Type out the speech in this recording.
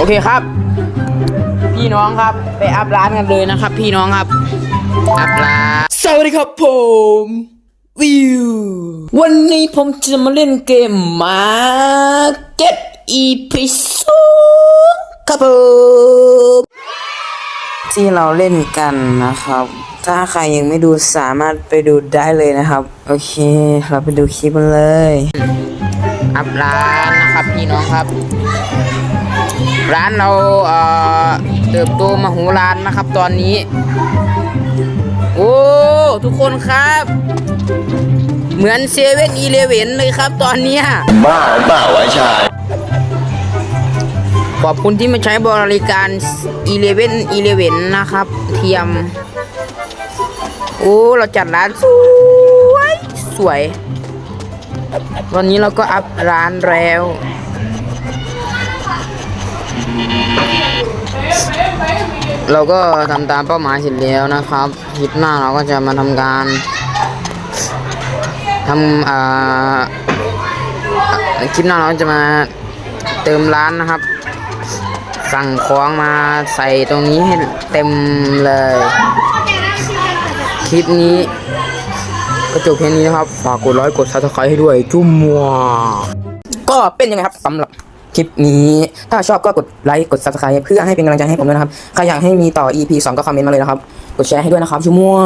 โอเคครับ พี่น้องครับไปอัพร้านกันเลยนะครับ พี่น้องครับ อัพร้านสวัสดีครับผมวิววันนี้ผมจะมาเล่นเกมมา Get EP ครับผมที่เราเล่นกันนะครับ ถ้าใครยังไม่ดูสามารถไปดูได้เลยนะครับ โอเค เราไปดูคลิปกันเลย อัพร้านนะครับพี่น้องครับ ร้านเราเอ่อเติบโตมาหูร้านนะครับตอนนี้ โอ้ ทุกคนครับ เหมือนเซเว่นอีเลเวนเลยครับตอนเนี้ยบ้าหรือเปล่าวะชายขอบคุณที่มาใช้บริการอีเลเวนอีเลเวนนะครับ เทียม โอ้ เราจัดร้านสวย สวย วันนี้เราก็อัพร้านแล้ว เราก็ทำตามเป้าหมายเสร็จแล้วนะครับคลิปหน้าเราก็จะมาทำการทำอ่าคลิปหน้าเราจะมาเติมร้านนะครับ สั่งของมาใส่ตรงนี้ให้เต็มเลย คลิปนี้ก็จบแค่นี้นะครับ ฝากกดไลค์กดซับสไครต์ให้ด้วย จุ่มมัวก็เป็นยังไงครับสำหรับ คลิปนี้ ถ้าชอบก็กดไลค์กด subscribe เพื่อให้เป็นกำลังใจให้ผมด้วยนะครับใครอยากให้มีต่อ EP 2 ก็คอมเมนต์มาเลยนะครับ กดแชร์ให้ด้วยนะครับจุ่มมัว